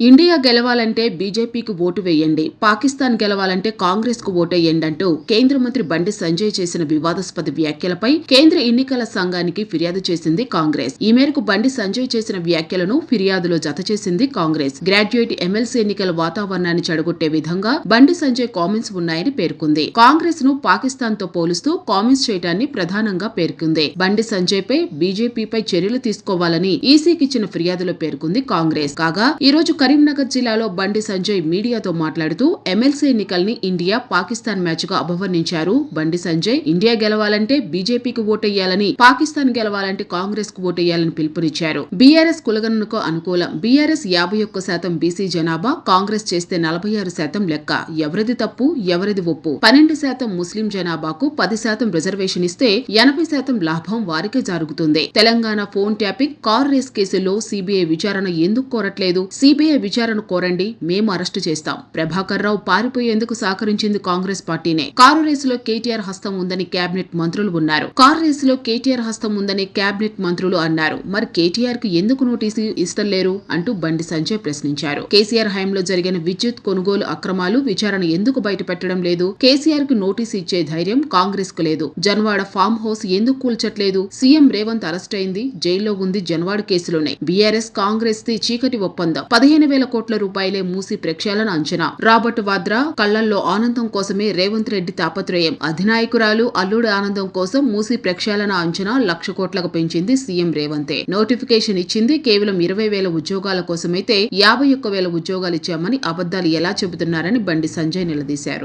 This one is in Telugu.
ఇండియా గెలవాలంటే బీజేపీకి ఓటు వేయండి పాకిస్తాన్ గెలవాలంటే కాంగ్రెస్కు ఓటేయండి అంటూ కేంద్ర మంత్రి బండి సంజయ్ చేసిన వివాదాస్పద వ్యాఖ్యలపై కేంద్ర ఎన్నికల సంఘానికి ఫిర్యాదు చేసింది కాంగ్రెస్. ఈ మేరకు బండి సంజయ్ చేసిన వ్యాఖ్యలను ఫిర్యాదులో జత చేసింది కాంగ్రెస్. గ్రాడ్యుయేట్ ఎమ్మెల్సీ ఎన్నికల వాతావరణాన్ని చెడగొట్టే విధంగా బండి సంజయ్ కామెంట్స్ ఉన్నాయని పేర్కొంది. కాంగ్రెస్ను పాకిస్తాన్తో పోలుస్తూ కామెంట్స్ చేయడాన్ని ప్రధానంగా పేర్కొంది. బండి సంజయ్ పై బీజేపీపై చర్యలు తీసుకోవాలని ఈసీకి ఇచ్చిన ఫిర్యాదులో పేర్కొంది కాంగ్రెస్. కాగా ఈ రోజు కరీంనగర్ జిల్లాలో బండి సంజయ్ మీడియాతో మాట్లాడుతూ ఎమ్మెల్సీ ఎన్నికల్ని ఇండియా పాకిస్తాన్ మ్యాచ్గా అభివర్ణించారు బండి సంజయ్ ఇండియా గెలవాలంటే బీజేపీకి ఓటెయ్యాలని పాకిస్తాన్ గెలవాలంటే కాంగ్రెస్కు ఓటెయ్యాలని పిలుపునిచ్చారు. బీఆర్ఎస్ కులగణనకు అనుకూలం. బీఆర్ఎస్ యాభై ఒక్క శాతం బీసీ జనాభా కాంగ్రెస్ చేస్తే నలభై ఆరు శాతం లెక్క. ఎవరిది తప్పు ఎవరిది ఒప్పు? పన్నెండు శాతం ముస్లిం జనాభాకు పది శాతం రిజర్వేషన్ ఇస్తే ఎనభై శాతం లాభం వారికే జరుగుతుంది. Telangana phone tapping car race కేసులో సిబిఐ విచారణ ఎందుకు కోరట్లేదు? సిబిఐ విచారణ కోరండి మేము అరెస్టు చేస్తాం. ప్రభాకర్ రావు పారిపోయేందుకు సహకరించింది కాంగ్రెస్ పార్టీనే. కారు రేసులో కేటీఆర్ హస్తం ఉందని కేబినెట్ మంత్రులు ఉన్నారు. కారు రేసులో కేటీఆర్ హస్తం ఉందని కేబినెట్ మంత్రులు అన్నారు. మరి కేటీఆర్కు ఎందుకు నోటీసు ఇస్తలేరు? అంటూ బండి సంజయ్ ప్రశ్నించారు. కేసీఆర్ హయాంలో జరిగిన విద్యుత్ కొనుగోలు అక్రమాలు విచారణ ఎందుకు బయటపెట్టడం లేదు? కేసీఆర్కు నోటీసు ఇచ్చే ధైర్యం కాంగ్రెస్కు లేదు. జన్వాడ ఫామ్ హౌస్ ఎందుకు కూల్చట్లేదు? సీఎం రేవంత్ అరెస్ట్ అయింది జైల్లో ఉంది జన్వాడ కేసులోనే. బీఆర్ఎస్ కాంగ్రెస్ ది చీకటి ఒప్పందం. పదిహేను పదిహేను వేల కోట్ల రూపాయలే మూసి ప్రక్షాళన అంచనా. రాబర్ట్ వాద్రా కళ్ళల్లో ఆనందం కోసమే రేవంత్ రెడ్డి తాపత్రయం. అధినాయకురాలు అల్లుడి ఆనందం కోసం మూసి ప్రక్షాళన అంచనా లక్ష కోట్లకు పెంచింది సీఎం రేవంతే. నోటిఫికేషన్ ఇచ్చింది కేవలం ఇరవై వేల ఉద్యోగాల కోసమైతే యాభై ఒక్క వేల ఉద్యోగాలు ఇచ్చామని అబద్దాలు ఎలా చెబుతున్నారని బండి సంజయ్ నిలదీశారు.